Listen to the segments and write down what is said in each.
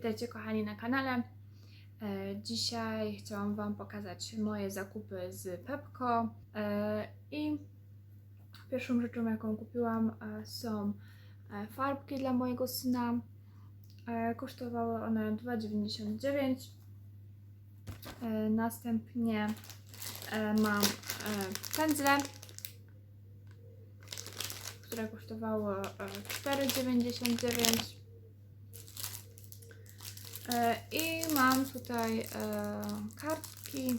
Witajcie kochani na kanale. E, Dzisiaj chciałam Wam pokazać moje zakupy z Pepko E, i pierwszą rzeczą jaką kupiłam e, są farbki dla mojego syna. Kosztowały one 2,99. E, Następnie mam pędzle, które kosztowały e, 4,99. E, I mam tutaj e, kartki,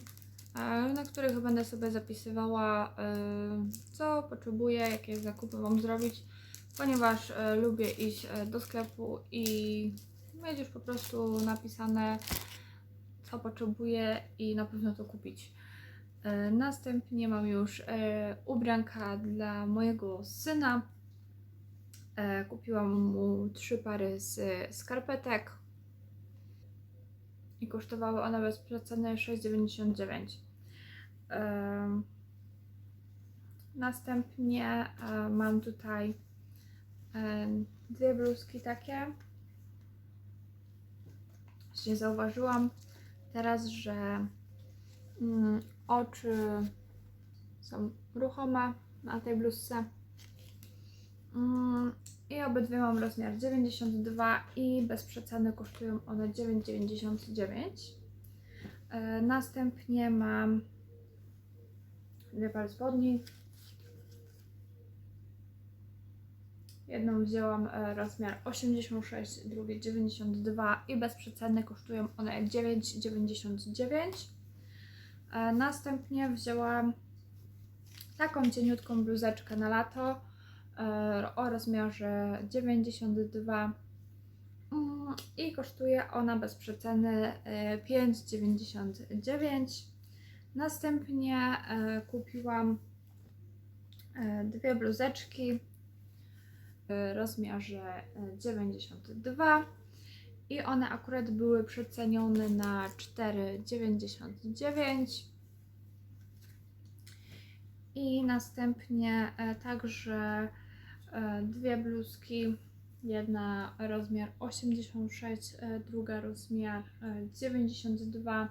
e, na których będę sobie zapisywała, co potrzebuję, jakie zakupy mam zrobić, ponieważ lubię iść do sklepu i mieć już po prostu napisane, co potrzebuję i na pewno to kupić. Następnie mam już ubranka dla mojego syna. Kupiłam mu trzy pary z skarpetek i kosztowały one bez przeceny 6,99. Em, Następnie e, mam tutaj em, dwie bluzki takie. Właśnie zauważyłam teraz, że mm, oczy są ruchome na tej bluzce. I obydwie mam rozmiar 92 i bez przeceny kosztują one 9,99. E, Następnie mam dwie pary spodni. Jedną wzięłam e, rozmiar 86, drugie 92 i bez przeceny kosztują one 9,99. E, Następnie wzięłam taką cieniutką bluzeczkę na lato o rozmiarze 92 Mm, i kosztuje ona bez przeceny e, 5,99. Następnie e, kupiłam e, dwie bluzeczki w rozmiarze e, 92 i one akurat były przecenione na 4,99. I następnie e, także e, dwie bluzki. Jedna rozmiar 86, e, druga rozmiar e, 92.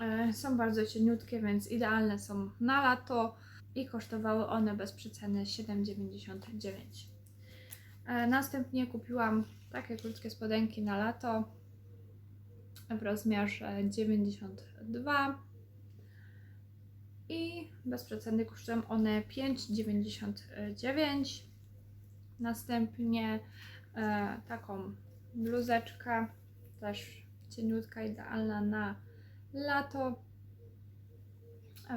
E, Są bardzo cieniutkie, więc idealne są na lato i kosztowały one bez przeceny 7,99. E, Następnie kupiłam takie krótkie spodenki na lato w rozmiarze 92 i bez przeceny kosztują one 5,99. Następnie e, taką bluzeczkę, też cieniutka, idealna na lato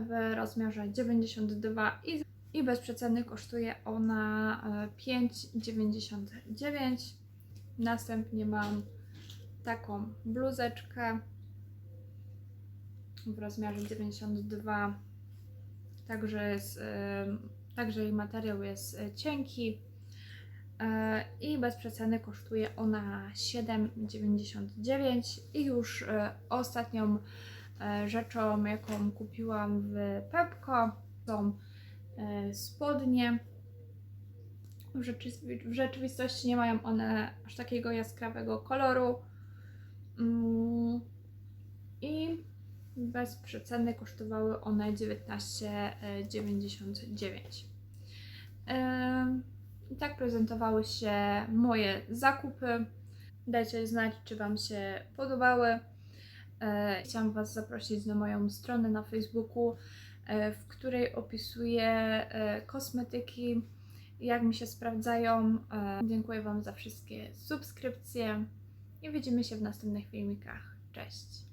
w rozmiarze 92 i, i bez przeceny kosztuje ona e, 5,99. Następnie mam taką bluzeczkę w rozmiarze 92. Także, jest, e, także jej materiał jest e, cienki e, i bez przeceny kosztuje ona 7,99. I już ostatnią rzeczą, jaką kupiłam w Pepko, są spodnie. W, w rzeczywistości nie mają one aż takiego jaskrawego koloru. Mm, I bez przeceny kosztowały one 19,99. Em, I tak prezentowały się moje zakupy. Dajcie znać, czy Wam się podobały. E, Chciałam Was zaprosić na moją stronę na Facebooku, e, w której opisuję e, kosmetyki, jak mi się sprawdzają. E, Dziękuję Wam za wszystkie subskrypcje i widzimy się w następnych filmikach. Cześć!